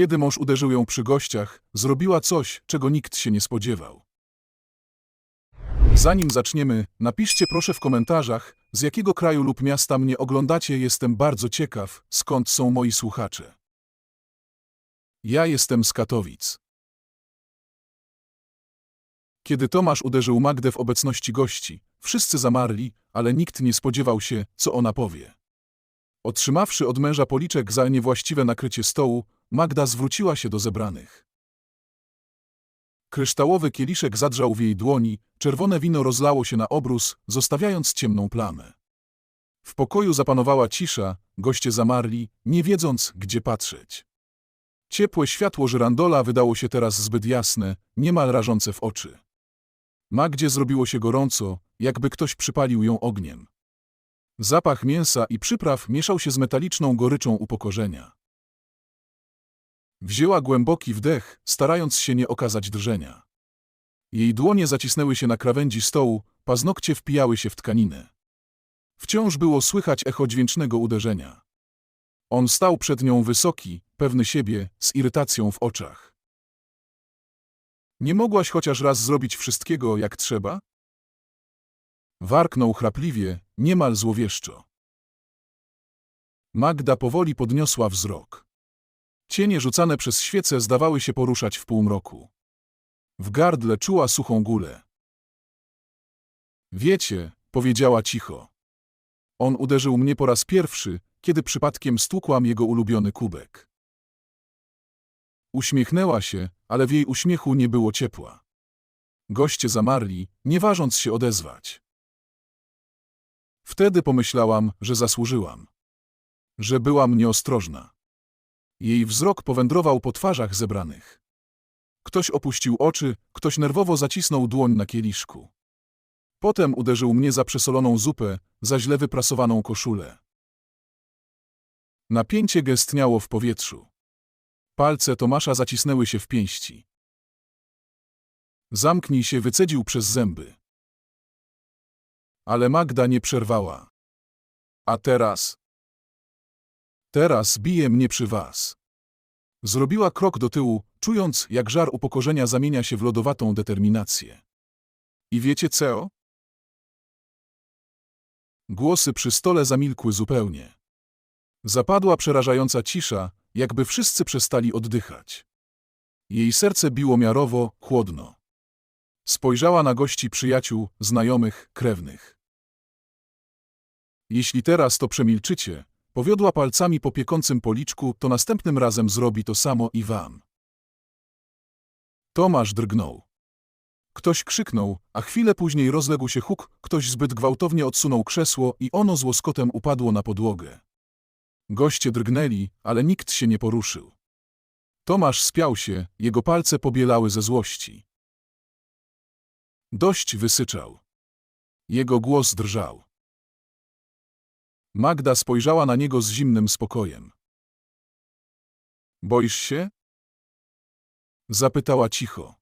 Kiedy mąż uderzył ją przy gościach, zrobiła coś, czego nikt się nie spodziewał. Zanim zaczniemy, napiszcie proszę w komentarzach, z jakiego kraju lub miasta mnie oglądacie. Jestem bardzo ciekaw, skąd są moi słuchacze. Ja jestem z Katowic. Kiedy Tomasz uderzył Magdę w obecności gości, wszyscy zamarli, ale nikt nie spodziewał się, co ona powie. Otrzymawszy od męża policzek za niewłaściwe nakrycie stołu, Magda zwróciła się do zebranych. Kryształowy kieliszek zadrzał w jej dłoni, czerwone wino rozlało się na obrus, zostawiając ciemną plamę. W pokoju zapanowała cisza, goście zamarli, nie wiedząc, gdzie patrzeć. Ciepłe światło żyrandola wydało się teraz zbyt jasne, niemal rażące w oczy. Magdzie zrobiło się gorąco, jakby ktoś przypalił ją ogniem. Zapach mięsa i przypraw mieszał się z metaliczną goryczą upokorzenia. Wzięła głęboki wdech, starając się nie okazać drżenia. Jej dłonie zacisnęły się na krawędzi stołu, paznokcie wpijały się w tkaninę. Wciąż było słychać echo dźwięcznego uderzenia. On stał przed nią wysoki, pewny siebie, z irytacją w oczach. Nie mogłaś chociaż raz zrobić wszystkiego, jak trzeba? Warknął chrapliwie, niemal złowieszczo. Magda powoli podniosła wzrok. Cienie rzucane przez świece zdawały się poruszać w półmroku. W gardle czuła suchą gulę. Wiecie, powiedziała cicho. On uderzył mnie po raz pierwszy, kiedy przypadkiem stłukłam jego ulubiony kubek. Uśmiechnęła się, ale w jej uśmiechu nie było ciepła. Goście zamarli, nie ważąc się odezwać. Wtedy pomyślałam, że zasłużyłam. Że byłam nieostrożna. Jej wzrok powędrował po twarzach zebranych. Ktoś opuścił oczy, ktoś nerwowo zacisnął dłoń na kieliszku. Potem uderzył mnie za przesoloną zupę, za źle wyprasowaną koszulę. Napięcie gestniało w powietrzu. Palce Tomasza zacisnęły się w pięści. Zamknij się, wycedził przez zęby. Ale Magda nie przerwała. A teraz? Teraz bije mnie przy was. Zrobiła krok do tyłu, czując, jak żar upokorzenia zamienia się w lodowatą determinację. I wiecie co? Głosy przy stole zamilkły zupełnie. Zapadła przerażająca cisza, jakby wszyscy przestali oddychać. Jej serce biło miarowo, chłodno. Spojrzała na gości przyjaciół, znajomych, krewnych. Jeśli teraz to przemilczycie, powiodła palcami po piekącym policzku, to następnym razem zrobi to samo i wam. Tomasz drgnął. Ktoś krzyknął, a chwilę później rozległ się huk, ktoś zbyt gwałtownie odsunął krzesło i ono z łoskotem upadło na podłogę. Goście drgnęli, ale nikt się nie poruszył. Tomasz spiał się, jego palce pobielały ze złości. Dość wysyczał. Jego głos drżał. Magda spojrzała na niego z zimnym spokojem. Boisz się? Zapytała cicho.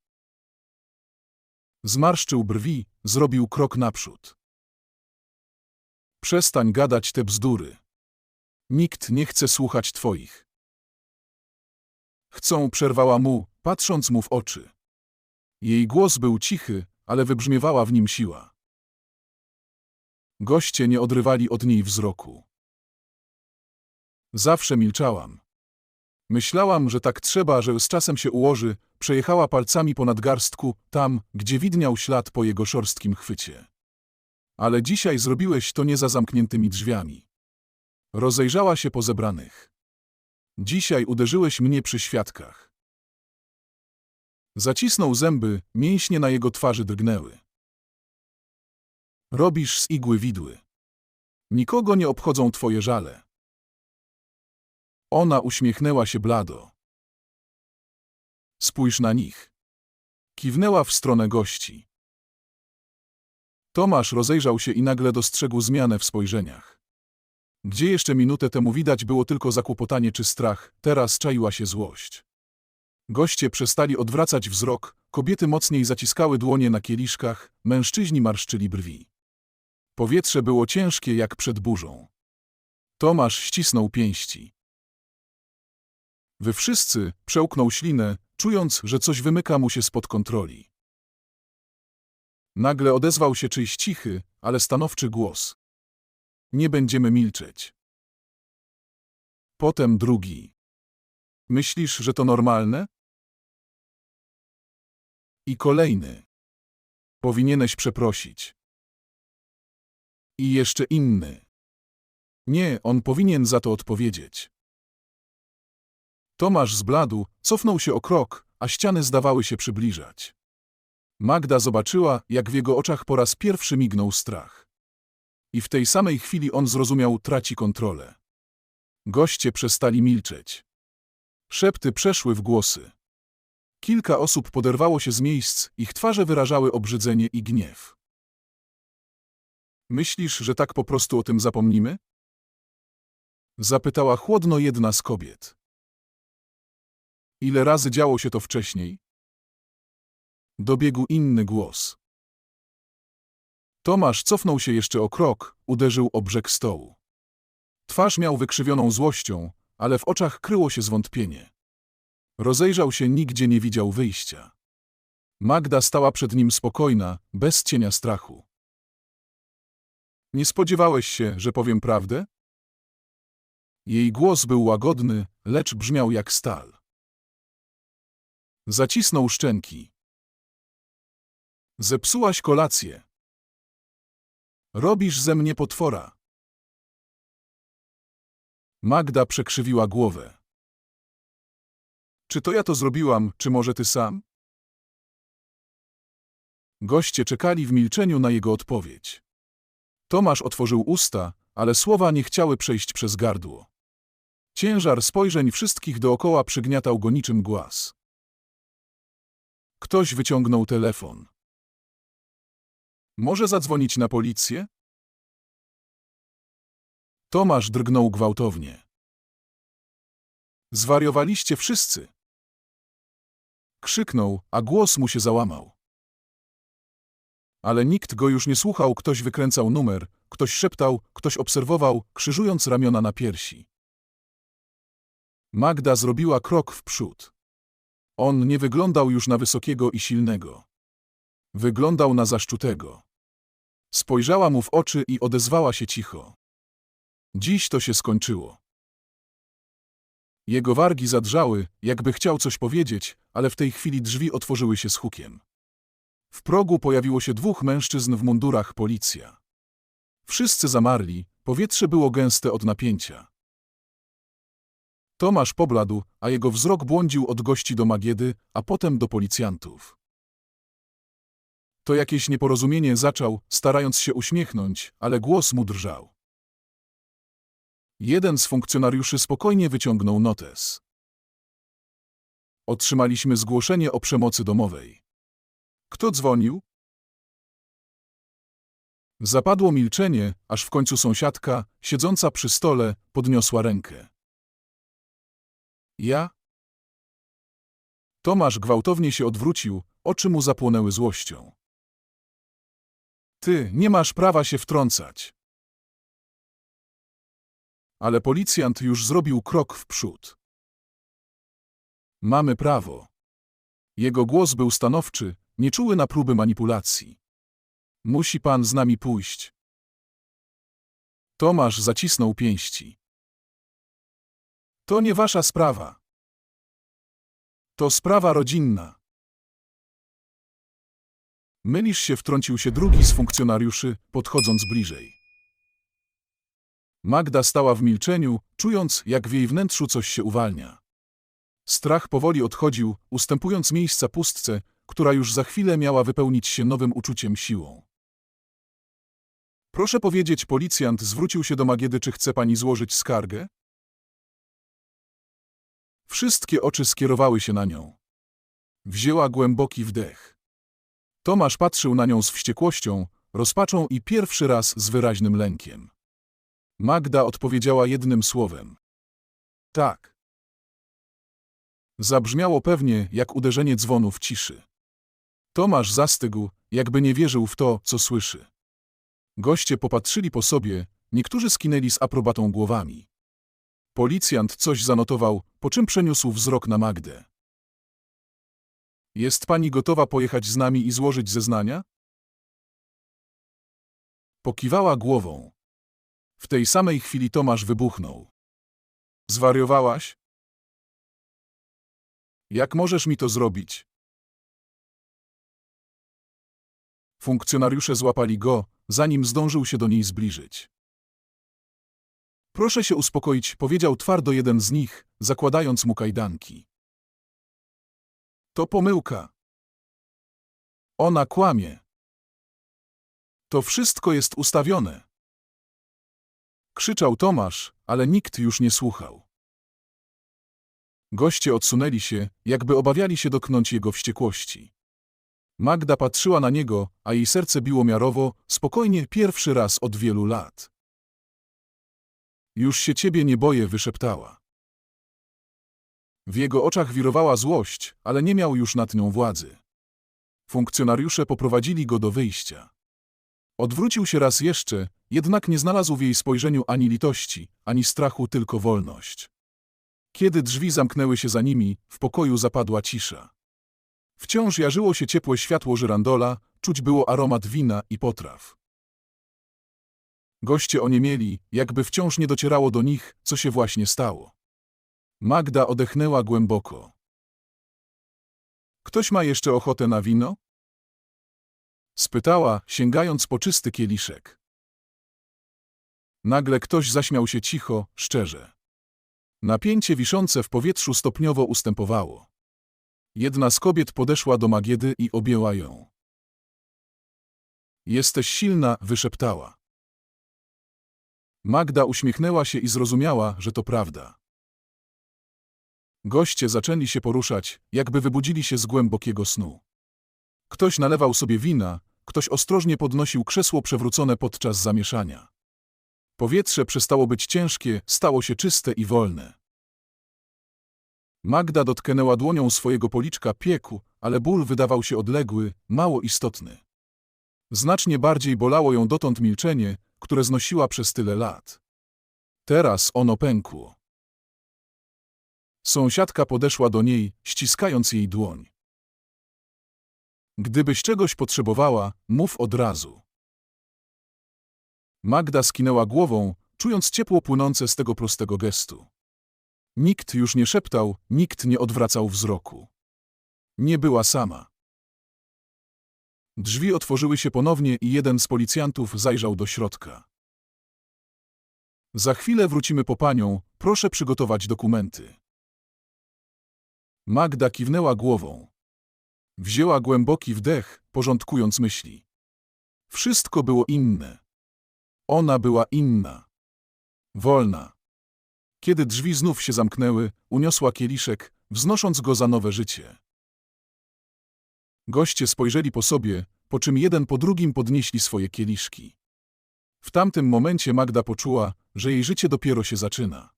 Zmarszczył brwi, zrobił krok naprzód. Przestań gadać te bzdury. Nikt nie chce słuchać twoich. Chcą, przerwała mu, patrząc mu w oczy. Jej głos był cichy, ale wybrzmiewała w nim siła. Goście nie odrywali od niej wzroku. Zawsze milczałam. Myślałam, że tak trzeba, że z czasem się ułoży, przejechała palcami po nadgarstku, tam, gdzie widniał ślad po jego szorstkim chwycie. Ale dzisiaj zrobiłeś to nie za zamkniętymi drzwiami. Rozejrzała się po zebranych. Dzisiaj uderzyłeś mnie przy świadkach. Zacisnął zęby, mięśnie na jego twarzy drgnęły. Robisz z igły widły. Nikogo nie obchodzą twoje żale. Ona uśmiechnęła się blado. Spójrz na nich. Kiwnęła w stronę gości. Tomasz rozejrzał się i nagle dostrzegł zmianę w spojrzeniach. Gdzie jeszcze minutę temu widać było tylko zakłopotanie czy strach, teraz czaiła się złość. Goście przestali odwracać wzrok, kobiety mocniej zaciskały dłonie na kieliszkach, mężczyźni marszczyli brwi. Powietrze było ciężkie jak przed burzą. Tomasz ścisnął pięści. Wy wszyscy przełknął ślinę, czując, że coś wymyka mu się spod kontroli. Nagle odezwał się czyjś cichy, ale stanowczy głos. Nie będziemy milczeć. Potem drugi. Myślisz, że to normalne? I kolejny. Powinieneś przeprosić. I jeszcze inny. Nie, on powinien za to odpowiedzieć. Tomasz zbladł, cofnął się o krok, a ściany zdawały się przybliżać. Magda zobaczyła, jak w jego oczach po raz pierwszy mignął strach. I w tej samej chwili on zrozumiał, traci kontrolę. Goście przestali milczeć. Szepty przeszły w głosy. Kilka osób poderwało się z miejsc, ich twarze wyrażały obrzydzenie i gniew. Myślisz, że tak po prostu o tym zapomnimy? Zapytała chłodno jedna z kobiet. Ile razy działo się to wcześniej? Dobiegł inny głos. Tomasz cofnął się jeszcze o krok, uderzył o brzeg stołu. Twarz miał wykrzywioną złością, ale w oczach kryło się zwątpienie. Rozejrzał się, nigdzie nie widział wyjścia. Magda stała przed nim spokojna, bez cienia strachu. Nie spodziewałeś się, że powiem prawdę? Jej głos był łagodny, lecz brzmiał jak stal. Zacisnął szczęki. Zepsułaś kolację. Robisz ze mnie potwora. Magda przekrzywiła głowę. Czy to ja to zrobiłam, czy może ty sam? Goście czekali w milczeniu na jego odpowiedź. Tomasz otworzył usta, ale słowa nie chciały przejść przez gardło. Ciężar spojrzeń wszystkich dookoła przygniatał go niczym głaz. Ktoś wyciągnął telefon. Może zadzwonić na policję? Tomasz drgnął gwałtownie. Zwariowaliście wszyscy. Krzyknął, a głos mu się załamał. Ale nikt go już nie słuchał, ktoś wykręcał numer, ktoś szeptał, ktoś obserwował, krzyżując ramiona na piersi. Magda zrobiła krok w przód. On nie wyglądał już na wysokiego i silnego. Wyglądał na zaszczutego. Spojrzała mu w oczy i odezwała się cicho. Dziś to się skończyło. Jego wargi zadrżały, jakby chciał coś powiedzieć, ale w tej chwili drzwi otworzyły się z hukiem. W progu pojawiło się dwóch mężczyzn w mundurach policja. Wszyscy zamarli, powietrze było gęste od napięcia. Tomasz pobladł, a jego wzrok błądził od gości do Magiedy, a potem do policjantów. To jakieś nieporozumienie zaczął, starając się uśmiechnąć, ale głos mu drżał. Jeden z funkcjonariuszy spokojnie wyciągnął notes. Otrzymaliśmy zgłoszenie o przemocy domowej. Kto dzwonił? Zapadło milczenie, aż w końcu sąsiadka, siedząca przy stole, podniosła rękę. Ja? Tomasz gwałtownie się odwrócił, oczy mu zapłonęły złością. Ty nie masz prawa się wtrącać. Ale policjant już zrobił krok w przód. Mamy prawo. Jego głos był stanowczy, nieczuły na próby manipulacji. Musi pan z nami pójść. Tomasz zacisnął pięści. To nie wasza sprawa. To sprawa rodzinna. Mylisz się, wtrącił się drugi z funkcjonariuszy, podchodząc bliżej. Magda stała w milczeniu, czując, jak w jej wnętrzu coś się uwalnia. Strach powoli odchodził, ustępując miejsca pustce, która już za chwilę miała wypełnić się nowym uczuciem siłą. Proszę powiedzieć, policjant zwrócił się do Magiedy, czy chce pani złożyć skargę? Wszystkie oczy skierowały się na nią. Wzięła głęboki wdech. Tomasz patrzył na nią z wściekłością, rozpaczą i pierwszy raz z wyraźnym lękiem. Magda odpowiedziała jednym słowem. Tak. Zabrzmiało pewnie jak uderzenie dzwonu w ciszy. Tomasz zastygł, jakby nie wierzył w to, co słyszy. Goście popatrzyli po sobie, niektórzy skinęli z aprobatą głowami. Policjant coś zanotował, po czym przeniósł wzrok na Magdę. Jest pani gotowa pojechać z nami i złożyć zeznania? Pokiwała głową. W tej samej chwili Tomasz wybuchnął. Zwariowałaś? Jak możesz mi to zrobić? Funkcjonariusze złapali go, zanim zdążył się do niej zbliżyć. Proszę się uspokoić, powiedział twardo jeden z nich, zakładając mu kajdanki. To pomyłka. Ona kłamie. To wszystko jest ustawione. Krzyczał Tomasz, ale nikt już nie słuchał. Goście odsunęli się, jakby obawiali się dotknąć jego wściekłości. Magda patrzyła na niego, a jej serce biło miarowo, spokojnie, pierwszy raz od wielu lat. Już się ciebie nie boję, wyszeptała. W jego oczach wirowała złość, ale nie miał już nad nią władzy. Funkcjonariusze poprowadzili go do wyjścia. Odwrócił się raz jeszcze, jednak nie znalazł w jej spojrzeniu ani litości, ani strachu, tylko wolność. Kiedy drzwi zamknęły się za nimi, w pokoju zapadła cisza. Wciąż jarzyło się ciepłe światło żyrandola, czuć było aromat wina i potraw. Goście oniemieli, jakby wciąż nie docierało do nich, co się właśnie stało. Magda odechnęła głęboko. Ktoś ma jeszcze ochotę na wino? Spytała, sięgając po czysty kieliszek. Nagle ktoś zaśmiał się cicho, szczerze. Napięcie wiszące w powietrzu stopniowo ustępowało. Jedna z kobiet podeszła do Magiedy i objęła ją. Jesteś silna, wyszeptała. Magda uśmiechnęła się i zrozumiała, że to prawda. Goście zaczęli się poruszać, jakby wybudzili się z głębokiego snu. Ktoś nalewał sobie wina, ktoś ostrożnie podnosił krzesło przewrócone podczas zamieszania. Powietrze przestało być ciężkie, stało się czyste i wolne. Magda dotknęła dłonią swojego policzka pieku, ale ból wydawał się odległy, mało istotny. Znacznie bardziej bolało ją dotąd milczenie, które znosiła przez tyle lat. Teraz ono pękło. Sąsiadka podeszła do niej, ściskając jej dłoń. Gdybyś czegoś potrzebowała, mów od razu. Magda skinęła głową, czując ciepło płynące z tego prostego gestu. Nikt już nie szeptał, nikt nie odwracał wzroku. Nie była sama. Drzwi otworzyły się ponownie i jeden z policjantów zajrzał do środka. Za chwilę wrócimy po panią, proszę przygotować dokumenty. Magda kiwnęła głową. Wzięła głęboki wdech, porządkując myśli. Wszystko było inne. Ona była inna. Wolna. Kiedy drzwi znów się zamknęły, uniosła kieliszek, wznosząc go za nowe życie. Goście spojrzeli po sobie, po czym jeden po drugim podnieśli swoje kieliszki. W tamtym momencie Magda poczuła, że jej życie dopiero się zaczyna.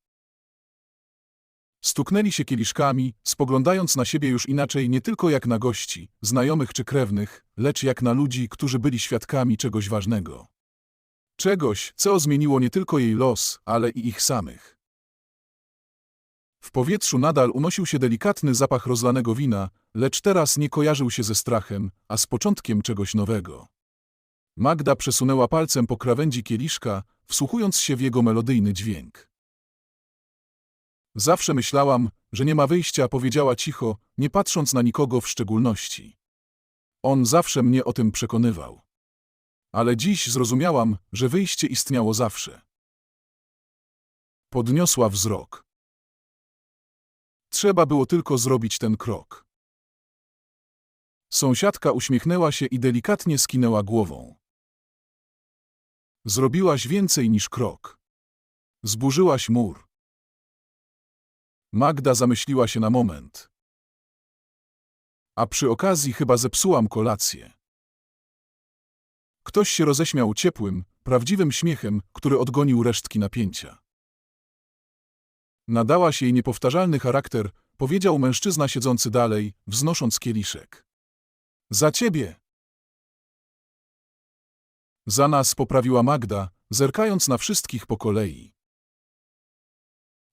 Stuknęli się kieliszkami, spoglądając na siebie już inaczej nie tylko jak na gości, znajomych czy krewnych, lecz jak na ludzi, którzy byli świadkami czegoś ważnego. Czegoś, co zmieniło nie tylko jej los, ale i ich samych. W powietrzu nadal unosił się delikatny zapach rozlanego wina, lecz teraz nie kojarzył się ze strachem, a z początkiem czegoś nowego. Magda przesunęła palcem po krawędzi kieliszka, wsłuchując się w jego melodyjny dźwięk. Zawsze myślałam, że nie ma wyjścia, powiedziała cicho, nie patrząc na nikogo w szczególności. On zawsze mnie o tym przekonywał. Ale dziś zrozumiałam, że wyjście istniało zawsze. Podniosła wzrok. Trzeba było tylko zrobić ten krok. Sąsiadka uśmiechnęła się i delikatnie skinęła głową. Zrobiłaś więcej niż krok. Zburzyłaś mur. Magda zamyśliła się na moment. A przy okazji chyba zepsułam kolację. Ktoś się roześmiał ciepłym, prawdziwym śmiechem, który odgonił resztki napięcia. Nadałaś jej niepowtarzalny charakter, powiedział mężczyzna siedzący dalej, wznosząc kieliszek. Za ciebie! Za nas poprawiła Magda, zerkając na wszystkich po kolei.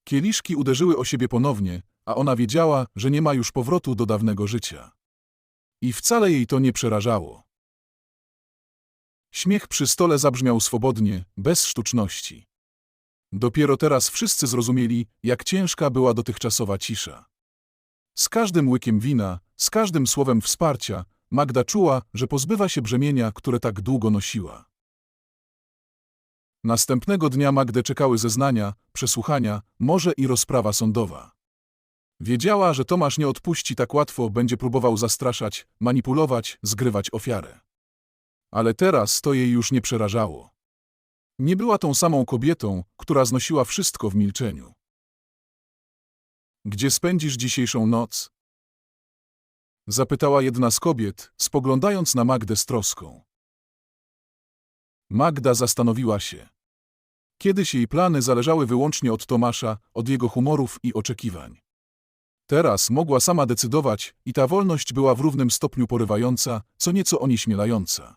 Kieliszki uderzyły o siebie ponownie, a ona wiedziała, że nie ma już powrotu do dawnego życia. I wcale jej to nie przerażało. Śmiech przy stole zabrzmiał swobodnie, bez sztuczności. Dopiero teraz wszyscy zrozumieli, jak ciężka była dotychczasowa cisza. Z każdym łykiem wina, z każdym słowem wsparcia, Magda czuła, że pozbywa się brzemienia, które tak długo nosiła. Następnego dnia Magdę czekały zeznania, przesłuchania, może i rozprawa sądowa. Wiedziała, że Tomasz nie odpuści tak łatwo, będzie próbował zastraszać, manipulować, zgrywać ofiarę. Ale teraz to jej już nie przerażało. Nie była tą samą kobietą, która znosiła wszystko w milczeniu. Gdzie spędzisz dzisiejszą noc? Zapytała jedna z kobiet, spoglądając na Magdę z troską. Magda zastanowiła się. Kiedyś jej plany zależały wyłącznie od Tomasza, od jego humorów i oczekiwań. Teraz mogła sama decydować i ta wolność była w równym stopniu porywająca, co nieco onieśmielająca.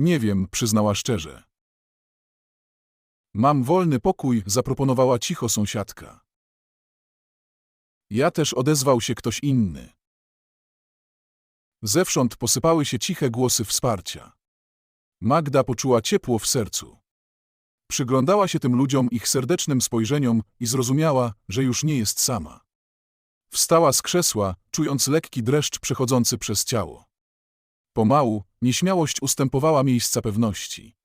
Nie wiem, przyznała szczerze. Mam wolny pokój, zaproponowała cicho sąsiadka. Ja też odezwał się ktoś inny. Zewsząd posypały się ciche głosy wsparcia. Magda poczuła ciepło w sercu. Przyglądała się tym ludziom ich serdecznym spojrzeniom i zrozumiała, że już nie jest sama. Wstała z krzesła, czując lekki dreszcz przechodzący przez ciało. Pomału, nieśmiałość ustępowała miejsca pewności.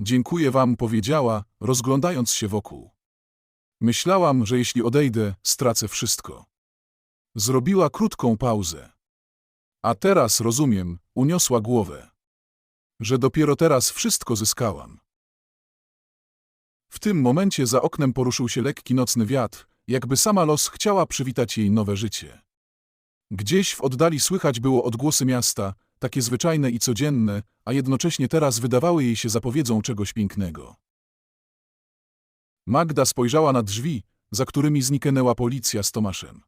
Dziękuję wam, powiedziała, rozglądając się wokół. Myślałam, że jeśli odejdę, stracę wszystko. Zrobiła krótką pauzę. A teraz rozumiem, uniosła głowę. Że dopiero teraz wszystko zyskałam. W tym momencie za oknem poruszył się lekki nocny wiatr, jakby sama los chciała przywitać jej nowe życie. Gdzieś w oddali słychać było odgłosy miasta, takie zwyczajne i codzienne, a jednocześnie teraz wydawały jej się zapowiedzą czegoś pięknego. Magda spojrzała na drzwi, za którymi zniknęła policja z Tomaszem.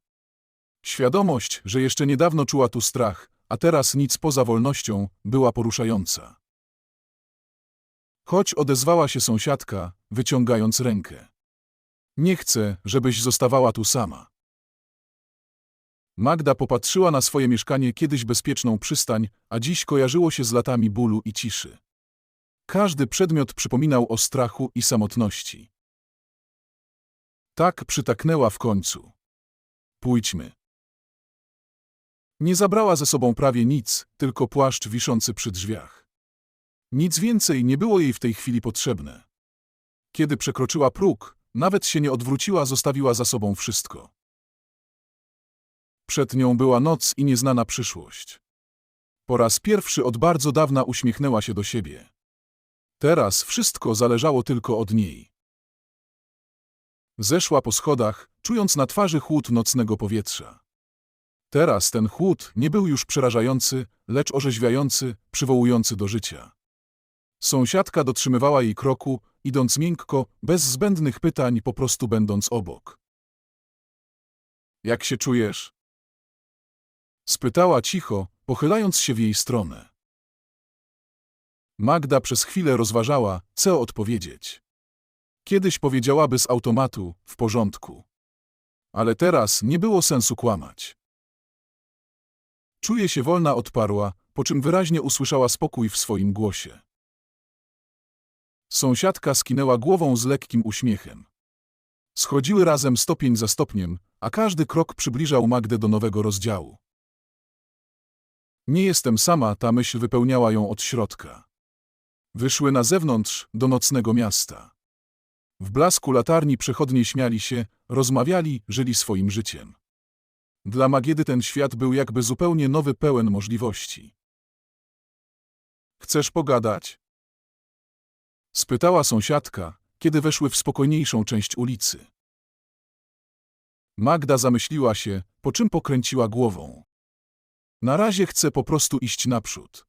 Świadomość, że jeszcze niedawno czuła tu strach, a teraz nic poza wolnością, była poruszająca. Choć odezwała się sąsiadka, wyciągając rękę. Nie chcę, żebyś zostawała tu sama. Magda popatrzyła na swoje mieszkanie kiedyś bezpieczną przystań, a dziś kojarzyło się z latami bólu i ciszy. Każdy przedmiot przypominał o strachu i samotności. Tak przytaknęła w końcu. Pójdźmy. Nie zabrała ze sobą prawie nic, tylko płaszcz wiszący przy drzwiach. Nic więcej nie było jej w tej chwili potrzebne. Kiedy przekroczyła próg, nawet się nie odwróciła, zostawiła za sobą wszystko. Przed nią była noc i nieznana przyszłość. Po raz pierwszy od bardzo dawna uśmiechnęła się do siebie. Teraz wszystko zależało tylko od niej. Zeszła po schodach, czując na twarzy chłód nocnego powietrza. Teraz ten chłód nie był już przerażający, lecz orzeźwiający, przywołujący do życia. Sąsiadka dotrzymywała jej kroku, idąc miękko, bez zbędnych pytań, po prostu będąc obok. Jak się czujesz? Spytała cicho, pochylając się w jej stronę. Magda przez chwilę rozważała, co odpowiedzieć. Kiedyś powiedziałaby z automatu, w porządku. Ale teraz nie było sensu kłamać. Czuje się wolna, odparła, po czym wyraźnie usłyszała spokój w swoim głosie. Sąsiadka skinęła głową z lekkim uśmiechem. Schodziły razem stopień za stopniem, a każdy krok przybliżał Magdę do nowego rozdziału. Nie jestem sama, ta myśl wypełniała ją od środka. Wyszły na zewnątrz, do nocnego miasta. W blasku latarni przechodnie śmiali się, rozmawiali, żyli swoim życiem. Dla Magiedy ten świat był jakby zupełnie nowy, pełen możliwości. Chcesz pogadać? Spytała sąsiadka, kiedy weszły w spokojniejszą część ulicy. Magda zamyśliła się, po czym pokręciła głową. Na razie chcę po prostu iść naprzód.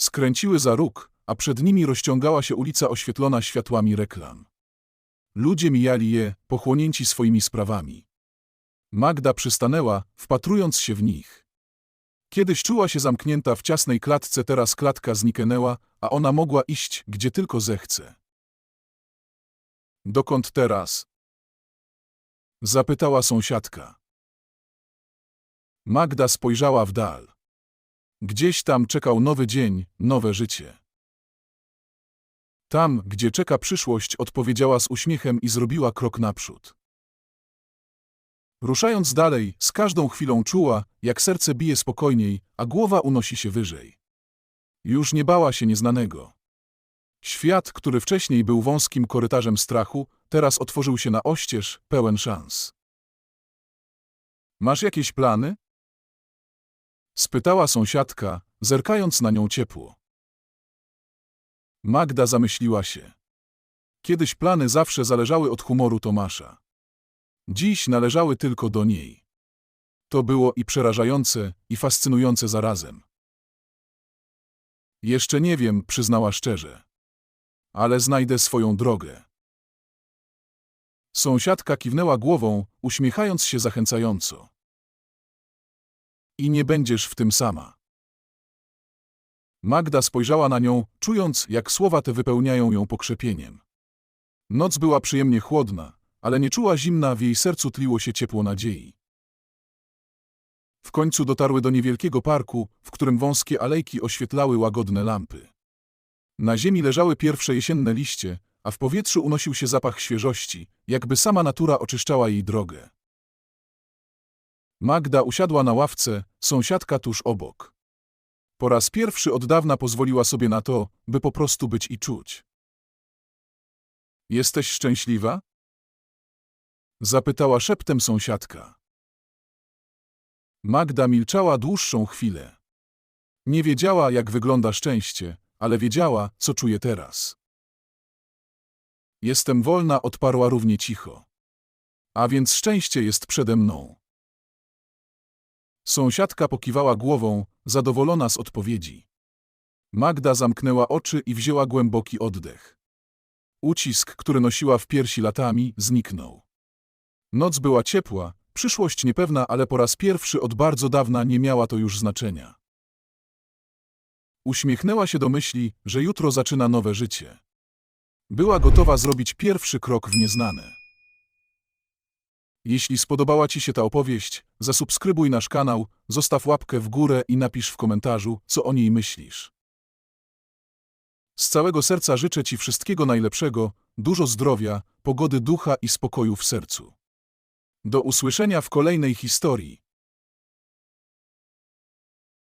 Skręciły za róg, a przed nimi rozciągała się ulica oświetlona światłami reklam. Ludzie mijali je, pochłonięci swoimi sprawami. Magda przystanęła, wpatrując się w nich. Kiedyś czuła się zamknięta w ciasnej klatce, teraz klatka zniknęła, a ona mogła iść, gdzie tylko zechce. Dokąd teraz? Zapytała sąsiadka. Magda spojrzała w dal. Gdzieś tam czekał nowy dzień, nowe życie. Tam, gdzie czeka przyszłość, odpowiedziała z uśmiechem i zrobiła krok naprzód. Ruszając dalej, z każdą chwilą czuła, jak serce bije spokojniej, a głowa unosi się wyżej. Już nie bała się nieznanego. Świat, który wcześniej był wąskim korytarzem strachu, teraz otworzył się na oścież, pełen szans. Masz jakieś plany? Spytała sąsiadka, zerkając na nią ciepło. Magda zamyśliła się. Kiedyś plany zawsze zależały od humoru Tomasza. Dziś należały tylko do niej. To było i przerażające, i fascynujące zarazem. Jeszcze nie wiem, przyznała szczerze. Ale znajdę swoją drogę. Sąsiadka kiwnęła głową, uśmiechając się zachęcająco. I nie będziesz w tym sama. Magda spojrzała na nią, czując, jak słowa te wypełniają ją pokrzepieniem. Noc była przyjemnie chłodna, ale nie czuła zimna, w jej sercu tliło się ciepło nadziei. W końcu dotarły do niewielkiego parku, w którym wąskie alejki oświetlały łagodne lampy. Na ziemi leżały pierwsze jesienne liście, a w powietrzu unosił się zapach świeżości, jakby sama natura oczyszczała jej drogę. Magda usiadła na ławce, sąsiadka tuż obok. Po raz pierwszy od dawna pozwoliła sobie na to, by po prostu być i czuć. Jesteś szczęśliwa? Zapytała szeptem sąsiadka. Magda milczała dłuższą chwilę. Nie wiedziała, jak wygląda szczęście, ale wiedziała, co czuje teraz. Jestem wolna, odparła równie cicho. A więc szczęście jest przede mną. Sąsiadka pokiwała głową, zadowolona z odpowiedzi. Magda zamknęła oczy i wzięła głęboki oddech. Ucisk, który nosiła w piersi latami, zniknął. Noc była ciepła, przyszłość niepewna, ale po raz pierwszy od bardzo dawna nie miała to już znaczenia. Uśmiechnęła się do myśli, że jutro zaczyna nowe życie. Była gotowa zrobić pierwszy krok w nieznane. Jeśli spodobała Ci się ta opowieść, zasubskrybuj nasz kanał, zostaw łapkę w górę i napisz w komentarzu, co o niej myślisz. Z całego serca życzę Ci wszystkiego najlepszego, dużo zdrowia, pogody ducha i spokoju w sercu. Do usłyszenia w kolejnej historii.